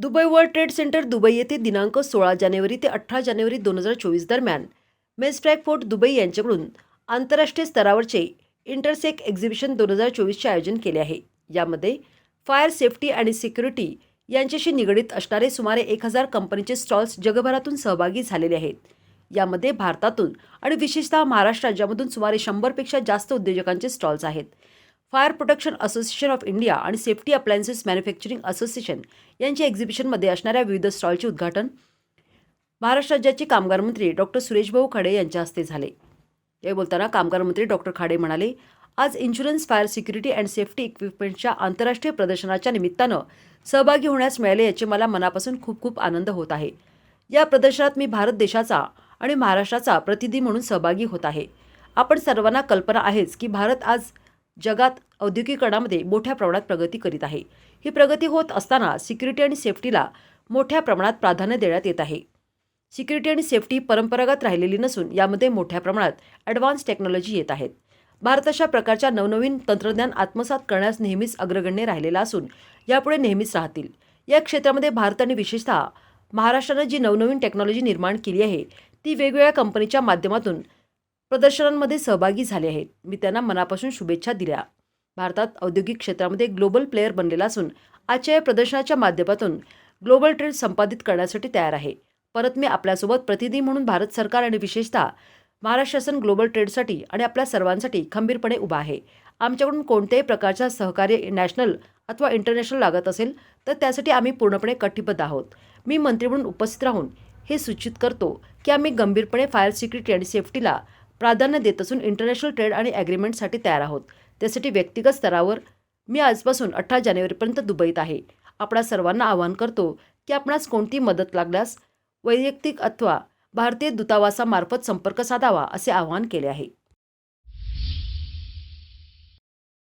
Dubai world trade centre Dubai येथे दिनांक सोळा जानेवारी ते अठरा जानेवारी दोन हजार चोवीस दरम्यान मेस फ्रॅगफोर्ट दुबई यांच्याकडून आंतरराष्ट्रीय स्तरावरचे इंटरसेक एक्झिबिशन दोन हजार चोवीसचे आयोजन केले आहे. यामध्ये फायर सेफ्टी आणि सिक्युरिटी यांच्याशी निगडीत असणारे सुमारे एक हजार कंपनीचे स्टॉल्स जगभरातून सहभागी झालेले आहेत. यामध्ये भारतातून आणि विशेषतः महाराष्ट्र राज्यामधून सुमारे शंभरपेक्षा जास्त उद्योजकांचे स्टॉल्स आहेत. Fire protection association of India आणि सेफ्टी अप्लायन्सेस मॅन्युफॅक्चरिंग असोसिएशन यांच्या एक्झिबिशनमध्ये असणाऱ्या विविध स्टॉलचे उद्घाटन महाराष्ट्र राज्याचे कामगार मंत्री डॉक्टर सुरेशभाऊ खाडे यांच्या हस्ते झाले. यावेळी बोलताना कामगार मंत्री डॉक्टर खाडे म्हणाले आज insurance fire security and safety इक्विपमेंटच्या आंतरराष्ट्रीय प्रदर्शनाच्या निमित्तानं सहभागी होण्यास मिळाले याचे मला मनापासून खूप खूप आनंद होत आहे. या प्रदर्शनात मी भारत देशाचा आणि महाराष्ट्राचा प्रतिनिधी म्हणून सहभागी होत आहे. आपण सर्वांना कल्पना आहेच की भारत आज जगात औद्योगिकरणामध्ये मोठ्या प्रमाणात प्रगती करीत आहे. ही प्रगती होत असताना सिक्युरिटी आणि सेफ्टीला मोठ्या प्रमाणात प्राधान्य देण्यात येत आहे. सिक्युरिटी आणि सेफ्टी परंपरागत राहिलेली नसून यामध्ये मोठ्या प्रमाणात ॲडव्हान्स टेक्नॉलॉजी येत आहेत. भारत अशा प्रकारच्या नवनवीन तंत्रज्ञान आत्मसात करण्यास नेहमीच अग्रगण्य राहिलेला असून यापुढे नेहमीच राहतील. या क्षेत्रामध्ये भारत आणि विशेषतः महाराष्ट्रानं जी नवनवीन टेक्नॉलॉजी निर्माण केली आहे ती वेगवेगळ्या कंपनीच्या माध्यमातून प्रदर्शनांमध्ये सहभागी झाले आहेत. मी त्यांना मनापासून शुभेच्छा दिल्या. भारतात औद्योगिक क्षेत्रामध्ये ग्लोबल प्लेअर बनलेला असून आजच्या या प्रदर्शनाच्या माध्यमातून ग्लोबल ट्रेड संपादित करण्यासाठी तयार आहे. परत मी आपल्यासोबत प्रतिनिधी म्हणून भारत सरकार आणि विशेषतः महाराष्ट्र शासन ग्लोबल ट्रेडसाठी आणि आपल्या सर्वांसाठी खंबीरपणे उभा आहे. आमच्याकडून कोणत्याही प्रकारच्या सहकार्य नॅशनल अथवा इंटरनॅशनल लागत असेल तर त्यासाठी आम्ही पूर्णपणे कटिबद्ध आहोत. मी मंत्री म्हणून उपस्थित राहून हे सूचित करतो की आम्ही गंभीरपणे फायर सिक्युरिटी आणि सेफ्टीला प्राधान्य देत असून इंटरनॅशनल ट्रेड आणि ॲग्रीमेंटसाठी तयार आहोत. त्यासाठी व्यक्तिगत स्तरावर मी आजपासून अठरा जानेवारीपर्यंत दुबईत आहे. आपणा सर्वांना आवाहन करतो की आपणास कोणती मदत लागल्यास वैयक्तिक अथवा भारतीय दूतावासामार्फत संपर्क साधावा असे आवाहन केले आहे.